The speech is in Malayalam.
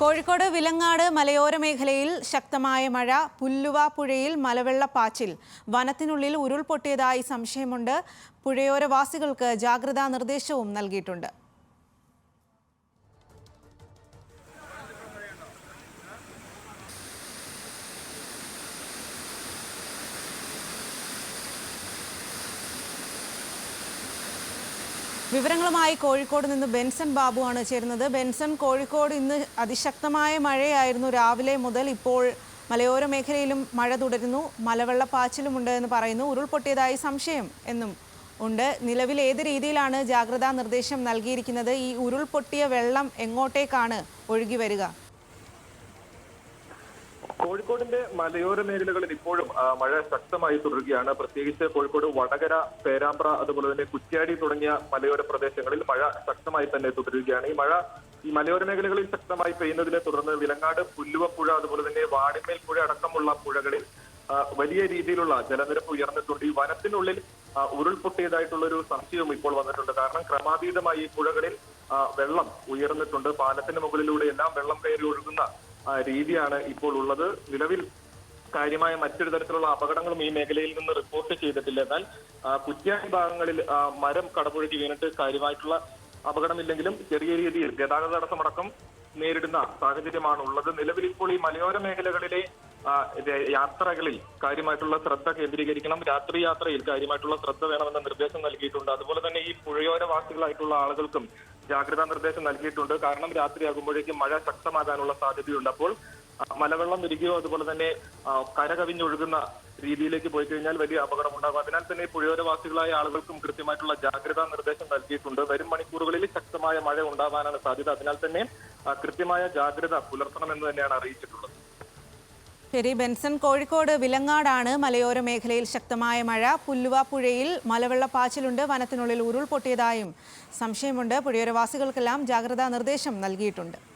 കോഴിക്കോട് വിലങ്ങാട് മലയോര മേഖലയിൽ ശക്തമായ മഴ പുല്ലുവ പുഴയിൽ മലവെള്ളപ്പാച്ചിൽ വനത്തിനുള്ളിൽ ഉരുൾപൊട്ടിയതായി സംശയമുണ്ട്. പുഴയോരവാസികൾക്ക് ജാഗ്രതാ നിർദ്ദേശവും നൽകിയിട്ടുണ്ട്. വിവരങ്ങളുമായി കോഴിക്കോട് നിന്ന് ബെൻസൺ ബാബുവാണ് ചേരുന്നത്. ബെൻസൺ കോഴിക്കോട് ഇന്ന് അതിശക്തമായ മഴയായിരുന്നു രാവിലെ മുതൽ. ഇപ്പോൾ മലയോര മേഖലയിലും മഴ തുടരുന്നു. മലവെള്ളപ്പാച്ചിലുമുണ്ട് എന്ന് പറയുന്നു. ഉരുൾപൊട്ടിയതായി സംശയം എന്നും ഉണ്ട്. നിലവിൽ ഏത് രീതിയിലാണ് ജാഗ്രതാ നിർദ്ദേശം നൽകിയിരിക്കുന്നത്? ഈ ഉരുൾപൊട്ടിയ വെള്ളം എങ്ങോട്ടേക്കാണ് ഒഴുകി വരിക? കോഴിക്കോടിന്റെ മലയോര മേഖലകളിൽ ഇപ്പോഴും മഴ ശക്തമായി തുടരുകയാണ്. പ്രത്യേകിച്ച് കോഴിക്കോട് വടകര പേരാമ്പ്ര അതുപോലെ തന്നെ കുറ്റ്യാടി തുടങ്ങിയ മലയോര പ്രദേശങ്ങളിൽ മഴ ശക്തമായി തന്നെ തുടരുകയാണ്. ഈ മഴ ഈ മലയോര മേഖലകളിൽ ശക്തമായി പെയ്യുന്നതിനെ തുടർന്ന് വിലങ്ങാട് പുല്ലുവപ്പുഴ അതുപോലെ തന്നെ വാടിമേൽ പുഴ അടക്കമുള്ള പുഴകളിൽ വലിയ രീതിയിലുള്ള ജലനിരപ്പ് ഉയർന്നിട്ടുണ്ട്. ഈ വനത്തിനുള്ളിൽ ഉരുൾപൊട്ടിയതായിട്ടുള്ള ഒരു സംശയവും ഇപ്പോൾ വന്നിട്ടുണ്ട്. കാരണം ക്രമാതീതമായി ഈ പുഴകളിൽ വെള്ളം ഉയർന്നിട്ടുണ്ട്. പാലത്തിന് മുകളിലൂടെ എല്ലാം വെള്ളം കയറി ഒഴുകുന്ന രീതിയാണ് ഇപ്പോൾ ഉള്ളത്. നിലവിൽ കാര്യമായ മറ്റൊരു തരത്തിലുള്ള അപകടങ്ങളും ഈ മേഖലയിൽ നിന്ന് റിപ്പോർട്ട് ചെയ്തിട്ടില്ല. എന്നാൽ കുറ്റ്യാൻ ഭാഗങ്ങളിൽ മരം കടപുഴകി വീണിട്ട് കാര്യമായിട്ടുള്ള അപകടമില്ലെങ്കിലും ചെറിയ രീതിയിൽ ഗതാഗത തടസ്സമടക്കം നേരിടുന്ന സാഹചര്യമാണ് ഉള്ളത് നിലവിൽ ഇപ്പോൾ ഈ മലയോര മേഖലകളിലെ യാത്രകളിൽ കാര്യമായിട്ടുള്ള ശ്രദ്ധ കേന്ദ്രീകരിക്കണം. രാത്രി യാത്രയിൽ കാര്യമായിട്ടുള്ള ശ്രദ്ധ വേണമെന്ന നിർദ്ദേശം നൽകിയിട്ടുണ്ട്. അതുപോലെ തന്നെ ഈ പുഴയോരവാസികളായിട്ടുള്ള ആളുകൾക്കും ജാഗ്രതാ നിർദ്ദേശം നൽകിയിട്ടുണ്ട്. കാരണം രാത്രിയാകുമ്പോഴേക്കും മഴ ശക്തമാകാനുള്ള സാധ്യതയുണ്ട്. അപ്പോൾ മലവെള്ളം വരികയോ അതുപോലെ തന്നെ കര കവിഞ്ഞൊഴുകുന്ന രീതിയിലേക്ക് പോയി കഴിഞ്ഞാൽ വലിയ അപകടം ഉണ്ടാകും. അതിനാൽ തന്നെ പുഴയോരവാസികളായ ആളുകൾക്കും കൃത്യമായിട്ടുള്ള ജാഗ്രതാ നിർദ്ദേശം നൽകിയിട്ടുണ്ട്. വരും മണിക്കൂറുകളിൽ ശക്തമായ മഴ ഉണ്ടാവാനാണ് സാധ്യത. അതിനാൽ തന്നെ കൃത്യമായ ജാഗ്രത പുലർത്തണമെന്ന് തന്നെയാണ് അറിയിച്ചിട്ടുള്ളത്. ശരി ബെൻസൺ. കോഴിക്കോട് വിലങ്ങാടാണ് മലയോര മേഖലയിൽ ശക്തമായ മഴ. പുല്ലുവ പുഴയിൽ മലവെള്ളപ്പാച്ചിലുണ്ട്. വനത്തിനുള്ളിൽ ഉരുൾപൊട്ടിയതായും സംശയമുണ്ട്. പുഴയോരവാസികൾക്കെല്ലാം ജാഗ്രതാ നിർദ്ദേശം നൽകിയിട്ടുണ്ട്.